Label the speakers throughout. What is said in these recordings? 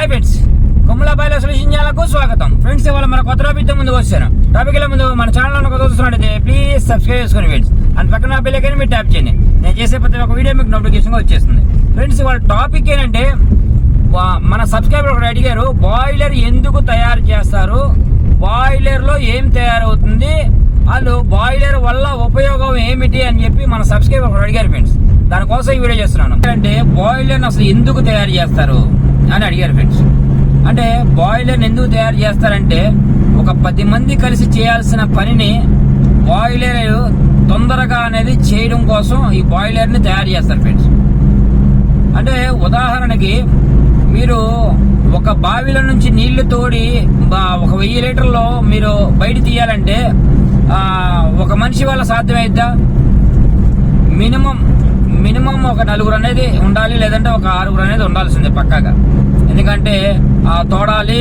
Speaker 1: Hi friends కొమ్మల బయలు solution స్వాగతం. ఫ్రెండ్స్ ఇవాళ మన కొత్త టాపిక్తో ముందుకు వచ్చాను. టాపిక్ల ముందు మన ఛానల్ కొత్త చూస్తున్నట్టయితే ప్లీజ్ సబ్స్క్రైబ్ చేసుకుని ఫ్రెండ్స్ అండ్ పక్కన బిల్లకైనా మీరు ట్యాప్ చేయండి. నేను చేసే ప్రతి ఒక్క వీడియో మీకు నోటిఫికేషన్గా వచ్చేస్తుంది. ఫ్రెండ్స్ ఇవాళ టాపిక్ ఏంటంటే మన సబ్స్క్రైబర్ ఒకటి అడిగారు బాయిలర్ ఎందుకు తయారు చేస్తారు? బాయిలర్లో ఏం తయారవుతుంది? వాళ్ళు బాయిలర్ వల్ల ఉపయోగం ఏమిటి? అని చెప్పి మన సబ్స్క్రైబర్ ఒకటి అడిగారు ఫ్రెండ్స్ దానికోసం ఈ వీడియో చేస్తున్నాను. అంటే బాయిలర్ అసలు ఎందుకు తయారు చేస్తారు? అని అడిగారు ఫ్రెండ్స్ అంటే బాయిలర్ ఎందుకు తయారు చేస్తారంటే ఒక పది మంది కలిసి చేయాల్సిన పనిని బాయిలర్ తొందరగా అనేది చేయడం కోసం ఈ బాయిలర్ని తయారు చేస్తారు ఫ్రెండ్స్ అంటే ఉదాహరణకి మీరు ఒక బావిలో నుంచి నీళ్ళు తోడి బా- ఒక వెయ్యి లీటర్లో మీరు బయట తీయాలంటే ఒక మనిషి వల్ల సాధ్యమైద్దా? మినిమం మినిమం ఒక నలుగురు అనేది ఉండాలి లేదంటే ఒక ఆరుగురు అనేది ఉండాల్సిందే పక్కాగా. ఎందుకంటే ఆ తోడాలి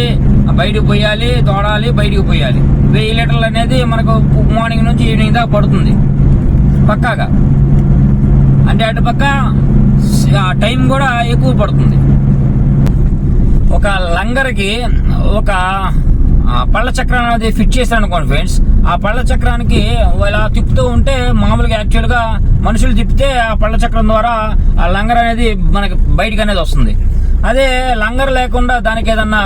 Speaker 1: బయటికి పోయాలి తోడాలి బయటికి పోయాలి. వెయ్యి లీటర్లు అనేది మనకు మార్నింగ్ నుంచి ఈవినింగ్ దాకా పడుతుంది. పక్కాగా. అంటే అటు పక్క ఆ టైం కూడా ఎక్కువ పడుతుంది. ఒక లంగర్కి ఒక పళ్ళ చక్రాన్ని అది ఫిట్ చేశాను అనుకోండి ఫ్రెండ్స్ ఆ పళ్ళ చక్రానికి ఇలా తిప్పుతూ ఉంటే మామూలుగా యాక్చువల్గా మనుషులు తిప్పితే ఆ పళ్ళ చక్రం ద్వారా ఆ లంగర్ అనేది మనకి బయటికి అనేది వస్తుంది. అదే లంగర్ లేకుండా దానికి ఏదన్నా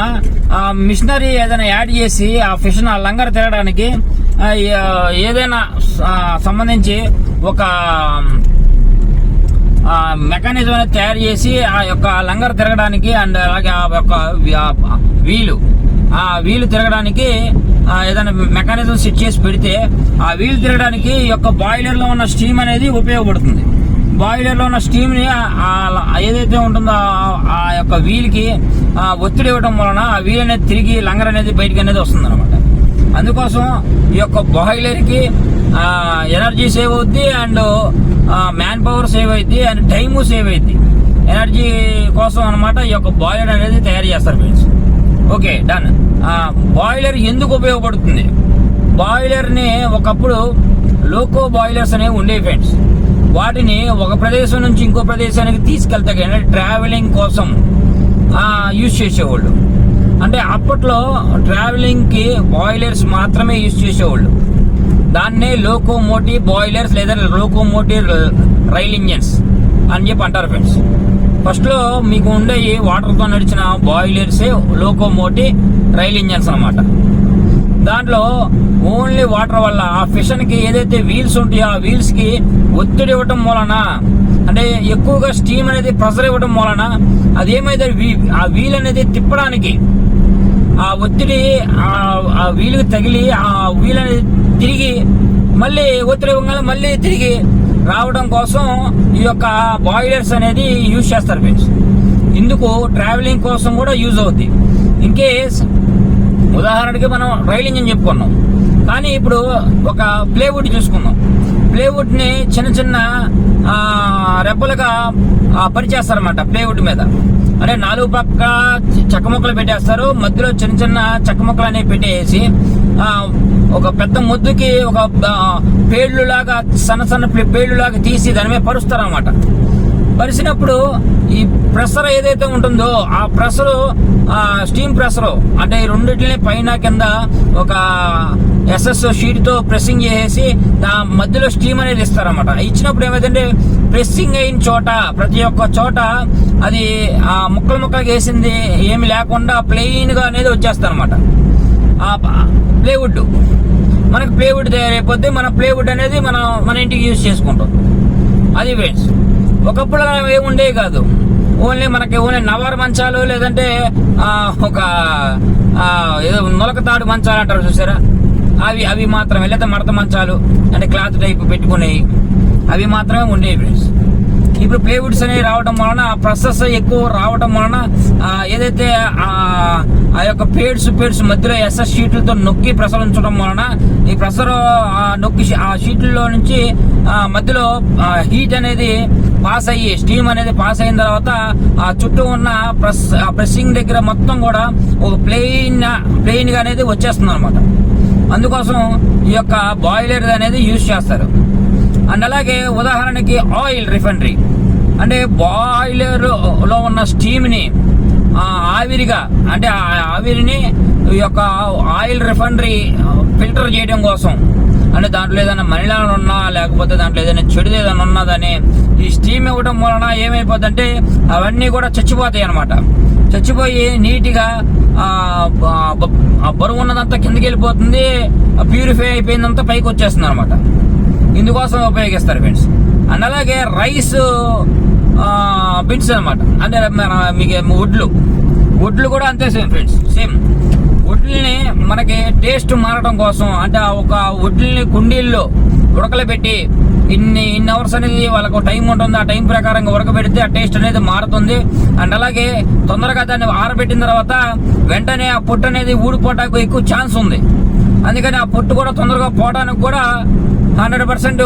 Speaker 1: ఆ, మిషనరీ ఏదైనా యాడ్ చేసి ఆ ఫిషన్ ఆ లంగర్ తిరగడానికి ఏదైనా సంబంధించి ఒక మెకానిజం అనేది తయారు చేసి ఆ యొక్క లంగర్ తిరగడానికి అండ్ అలాగే ఆ యొక్క వీలు ఆ వీలు తిరగడానికి ఏదైనా మెకానిజం సెట్ చేసి పెడితే ఆ వీలు తిరగడానికి ఈ యొక్క బాయిలర్లో ఉన్న స్టీమ్ అనేది ఉపయోగపడుతుంది. బాయిలర్లో ఉన్న స్టీమ్ని ఏదైతే ఉంటుందో ఆ- యొక్క వీల్కి ఒత్తిడి ఇవ్వడం వలన ఆ వీల్ అనేది తిరిగి లంగర్ అనేది బయటికి అనేది వస్తుంది అనమాట అందుకోసం ఈ యొక్క బాయిలర్కి ఎనర్జీ సేవ్ అవుద్ది అండ్ మ్యాన్ పవర్ సేవ్ అవుద్ది అండ్ టైము సేవ్ అవుద్ది ఎనర్జీ కోసం అన్నమాట ఈ యొక్క బాయిలర్ అనేది తయారు చేస్తారు ఫ్రెండ్స్ ఓకే డన్ బాయిలర్ ఎందుకు ఉపయోగపడుతుంది? బాయిలర్ని ఒకప్పుడు లోకో బాయిలర్స్ అనేవి ఉండే ఫ్రెండ్స్ వాటిని ఒక ప్రదేశం నుంచి ఇంకో ప్రదేశానికి తీసుకెళ్తా అంటే ట్రావెలింగ్ కోసం యూజ్ చేసేవాళ్ళు. అంటే అప్పట్లో ట్రావెలింగ్కి బాయిలర్స్ మాత్రమే యూజ్ చేసేవాళ్ళు. దాన్నే లోకోమోటివ్ బాయిలర్స్ లేదా లోకోమోటివ్ రైల్ ఇంజన్స్ అని చెప్పి అంటారు ఫ్రెండ్స్ ఫస్ట్లో మీకు ఉండే వాటర్తో నడిచిన బాయిలర్సే లోకోమోటివ్ రైల్ ఇంజన్స్ అనమాట దాంట్లో ఓన్లీ వాటర్ వల్ల ఆ ఫిషన్కి ఏదైతే వీల్స్ ఉంటాయో ఆ వీల్స్కి ఒత్తిడి ఇవ్వటం వలన అంటే ఎక్కువగా స్టీమ్ అనేది ప్రెషర్ ఇవ్వడం వలన అదేమైతే వీ- ఆ వీల్ అనేది తిప్పడానికి ఆ ఒత్తిడి ఆ- ఆ వీలుకి తగిలి ఆ వీల్ అనేది తిరిగి మళ్ళీ ఒత్తిడి ఇవ్వగానే మళ్ళీ తిరిగి రావడం కోసం ఈ యొక్క బాయిలర్స్ అనేది యూజ్ చేస్తారు ఫ్రెండ్స్. ఇందుకు ట్రావెలింగ్ కోసం కూడా యూజ్ అవుద్ది. ఇన్కేస్ ఉదాహరణకి మనం రైల్ ఇంజిన్ చెప్పుకున్నాం. కానీ ఇప్పుడు ఒక ప్లేవుడ్ చూసుకుందాం. ప్లేవుడ్ని చిన్న చిన్న రెబ్బలుగా పరిచేస్తారన్నమాట ప్లేవుడ్ మీద. అంటే నాలుగు పక్క చెక్క ముక్కలు పెట్టేస్తారు. మధ్యలో చిన్న చిన్న చెక్క ముక్కలు అనేవి పెట్టేసి ఒక పెద్ద ముద్దుకి ఒక పేళ్ళు లాగా సన్న సన్న పేర్లు లాగా తీసి దాని మీద పరుస్తారు అన్నమాట పరిచినప్పుడు ఈ ప్రెషర్ ఏదైతే ఉంటుందో ఆ ప్రెషర్ స్టీమ్ ప్రెషర్ అంటే ఈ రెండింటిని పైన కింద ఒక ఎస్ఎస్ షీట్తో ప్రెస్సింగ్ చేసేసి దా మధ్యలో స్టీమ్ అనేది ఇస్తారన్నమాట. ఇచ్చినప్పుడు ఏమైందంటే ప్రెస్సింగ్ అయిన చోట ప్రతి ఒక్క చోట అది ఆ ముక్కలు ముక్కలు వేసింది ఏమి లేకుండా ప్లెయిన్గా అనేది వచ్చేస్తారనమాట ప్లేవుడ్. మనకి ప్లేవుడ్ తయారైపోతే మన ప్లేవుడ్ అనేది మనం మన ఇంటికి యూజ్ చేసుకుంటాం. అది ఫ్రెండ్స్ ఒకప్పుడు అలా ఏముండేవి కాదు. ఓన్లీ మనకి ఓన్లీ నవార్ మంచాలు లేదంటే ఒక ఏదో నులక తాడు మంచాలు అంటారు చూసారా? అవి అవి మాత్రమే. లేదా మడత మంచాలు అంటే క్లాత్ టైప్ పెట్టుకునేవి. అవి మాత్రమే ఉండేవి ఫ్రెండ్స్ ఇప్పుడు ప్లేవుడ్స్ అనేవి రావడం వలన ఆ ప్రాసెస్ ఎక్కువ రావడం వలన ఏదైతే ఆ యొక్క పేడ్స్ పేడ్స్ మధ్యలో ఎస్ఎస్ షీట్లతో నొక్కి ప్రసరించడం వలన ఈ ప్రసర నొక్కి ఆ షీట్లలో నుంచి మధ్యలో హీట్ అనేది పాస్ అయ్యి స్టీమ్ అనేది పాస్ అయిన తర్వాత ఆ చుట్టూ ఉన్న ప్రెస్ ఆ ప్రెస్సింగ్ దగ్గర మొత్తం కూడా ఒక ప్లెయిన్ ప్లెయిన్గా అనేది వచ్చేస్తుంది అనమాట అందుకోసం ఈ యొక్క బాయిలర్ అనేది యూజ్ చేస్తారు. అండ్ అలాగే ఉదాహరణకి ఆయిల్ రిఫైనరీ అంటే బాయిలర్లో ఉన్న స్టీమ్ని ఆవిరిగా అంటే ఆ ఆవిరిని ఈ యొక్క ఆయిల్ రిఫైనరీ ఫిల్టర్ చేయడం కోసం. అంటే దాంట్లో ఏదైనా మలినాలు ఉన్నా లేకపోతే దాంట్లో ఏదైనా చెడు ఏదైనా ఉన్నదని ఈ స్టీమ్ ఇవ్వడం వలన ఏమైపోతుందంటే అవన్నీ కూడా చచ్చిపోతాయి అనమాట చచ్చిపోయి నీట్గా ఆ బరువు ఉన్నదంతా కిందకి వెళ్ళిపోతుంది ప్యూరిఫై అయిపోయిందంతా పైకి వచ్చేస్తుంది అనమాట ఇందుకోసం ఉపయోగిస్తారు ఫ్రెండ్స్. అండ్ అలాగే రైస్ బిట్స్ అన్నమాట. అంటే మన మీకు వడ్లు వడ్లు కూడా అంతే సేమ్ ఫ్రెండ్స్ సేమ్ వడ్లని మనకి టేస్ట్ మారడం కోసం అంటే ఆ ఒక వడ్లని కుండీల్లో ఉడకలబెట్టి ఇన్ని ఇన్ని అవర్స్ అనేది వాళ్ళకు టైం ఉంటుంది. ఆ టైం ప్రకారంగా ఉడకబెడితే ఆ టేస్ట్ అనేది మారుతుంది. అండ్ అలాగే తొందరగా దాన్ని ఆరబెట్టిన తర్వాత వెంటనే ఆ పొట్టు అనేది ఊడిపోవడానికి ఎక్కువ ఛాన్స్ ఉంది. అందుకని ఆ పొట్టు కూడా తొందరగా పోవడానికి కూడా హండ్రెడ్ పర్సెంట్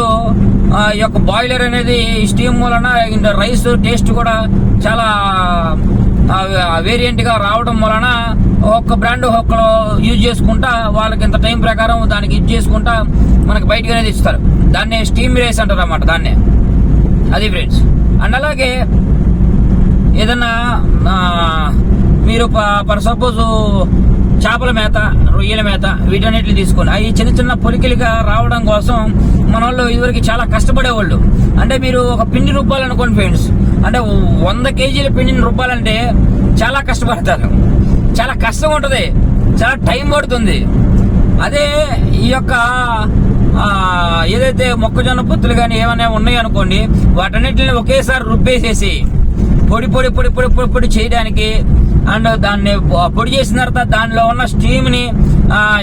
Speaker 1: ఈ యొక్క బాయిలర్ అనేది స్టీమ్ వలన రైస్ టేస్ట్ కూడా చాలా వేరియంట్గా రావడం వలన ఒక్క బ్రాండ్ ఒక్కలో యూజ్ చేసుకుంటా వాళ్ళకి ఇంత టైం ప్రకారం దానికి యూజ్ చేసుకుంటా మనకి బయటకు అనేది ఇస్తారు. దాన్నే స్టీమ్ రైస్ అంటారు అన్నమాట దాన్నే. అది ఫ్రెండ్స్. అండ్ అలాగే ఏదన్నా మీరు ఫర్ సపోజ్ చేపల మేత రొయ్యల మేత వీటన్నిటిని తీసుకొని అవి చిన్న చిన్న పొలికలుగా రావడం కోసం మన వాళ్ళు ఇదివరకు చాలా కష్టపడేవాళ్ళు. అంటే మీరు ఒక పిండి రుబ్బాలనుకోండి ఫ్రెండ్స్ అంటే వంద కేజీల పిండిని రుబ్బాలంటే చాలా కష్టపడతారు. చాలా కష్టం ఉంటుంది. చాలా టైం పడుతుంది. అదే ఈ యొక్క ఏదైతే మొక్కజొన్న పొత్తులు కానీ ఏమైనా ఉన్నాయనుకోండి వాటన్నిటిని ఒకేసారి రుబ్బేసేసి పొడి పొడి పొడి పొడి పొడి పొడి చేయడానికి అండ్ దాన్ని పొడి చేసిన తర్వాత దానిలో ఉన్న స్టీమ్ని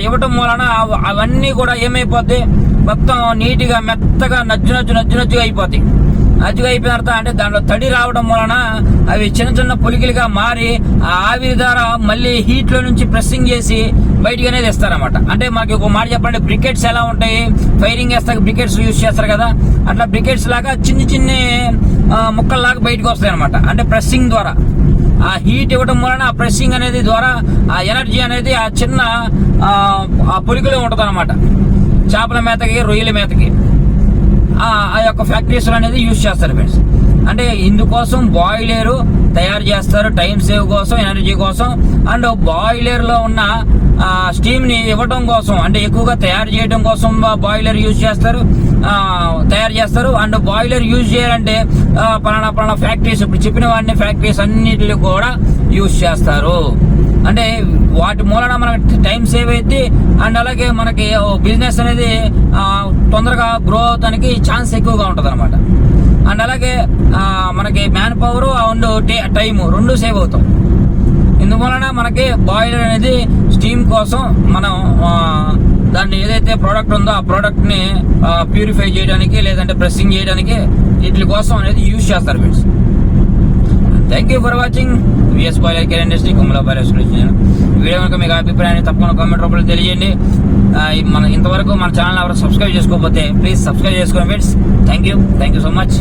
Speaker 1: ఇవ్వటం వలన అవ- అవన్నీ కూడా ఏమైపోద్ది? మొత్తం నీట్గా మెత్తగా నజ్జు నజ్జు నజ్జు నజ్జుగా అయిపోతాయి నజ్జుగా అయిపోయిన తర్వాత అంటే దాంట్లో తడి రావడం వలన అవి చిన్న చిన్న పులికిలుగా మారి ఆ ఆవిరి ద్వారా మళ్ళీ హీట్లో నుంచి ప్రెస్సింగ్ చేసి బయటికి అనేది ఇస్తారనమాట అంటే మనకి ఒక మాట చెప్పండి బ్రికెట్స్ ఎలా ఉంటాయి? ఫైరింగ్ వేస్తాక బ్రికెట్స్ యూజ్ చేస్తారు కదా? అట్లా బ్రికెట్స్ లాగా చిన్ని చిన్ని ముక్కల్లాగా బయటకు వస్తాయి అనమాట అంటే ప్రెస్సింగ్ ద్వారా. ఆ హీట్ ఇవ్వడం వలన ఆ ప్రెస్సింగ్ అనేది ద్వారా ఆ ఎనర్జీ అనేది ఆ చిన్న ఆ, ఆ పొలికలో ఉంటుంది అనమాట చేపల మేతకి రొయ్యల మేతకి. ఆ యొక్క ఫ్యాక్టరీస్లో అనేది యూజ్ చేస్తారు ఫ్రెండ్స్ అంటే ఇందుకోసం బాయిలేరు తయారు చేస్తారు టైం సేవ్ కోసం ఎనర్జీ కోసం. అండ్ బాయిలర్లో ఉన్న స్టీమ్ని ఇవ్వటం ఇవ్వడం కోసం అంటే ఎక్కువగా తయారు చేయడం కోసం బాయిలర్ యూజ్ చేస్తారు. తయారు చేస్తారు. అండ్ బాయిలర్ యూజ్ చేయాలంటే పలానా పలానా ఫ్యాక్టరీస్ ఇప్పుడు చెప్పిన వాడిని ఫ్యాక్టరీస్ అన్నిటిని కూడా యూజ్ చేస్తారు. అంటే వాటి మూలన మనకి టైం సేవ్ అయితే అండ్ అలాగే మనకి బిజినెస్ అనేది తొందరగా గ్రో అవడానికి ఛాన్స్ ఎక్కువగా ఉంటుంది అనమాట అండ్ అలాగే మనకి మ్యాన్ పవర్ అండ్ టైం రెండు సేవ్ అవుతాం. ఇందువలన మనకి బాయిలర్ అనేది స్టీమ్ కోసం మనం దాన్ని ఏదైతే ప్రోడక్ట్ ఉందో ఆ ప్రోడక్ట్ని ప్యూరిఫై చేయడానికి లేదంటే ప్రెస్సింగ్ చేయడానికి వీటి కోసం అనేది యూజ్ చేస్తారు friends thank you for watching VS boiler care industry Kummala boiler solution video కనుక మీకు అభిప్రాయాన్ని తప్పకుండా కామెంట్ రూపంలో తెలియజేయండి. మన ఇంతవరకు మన ఛానల్ ఎవరు సబ్స్క్రైబ్ చేసుకోకపోతే ప్లీజ్ సబ్స్క్రైబ్ చేసుకోండి friends thank you thank you so much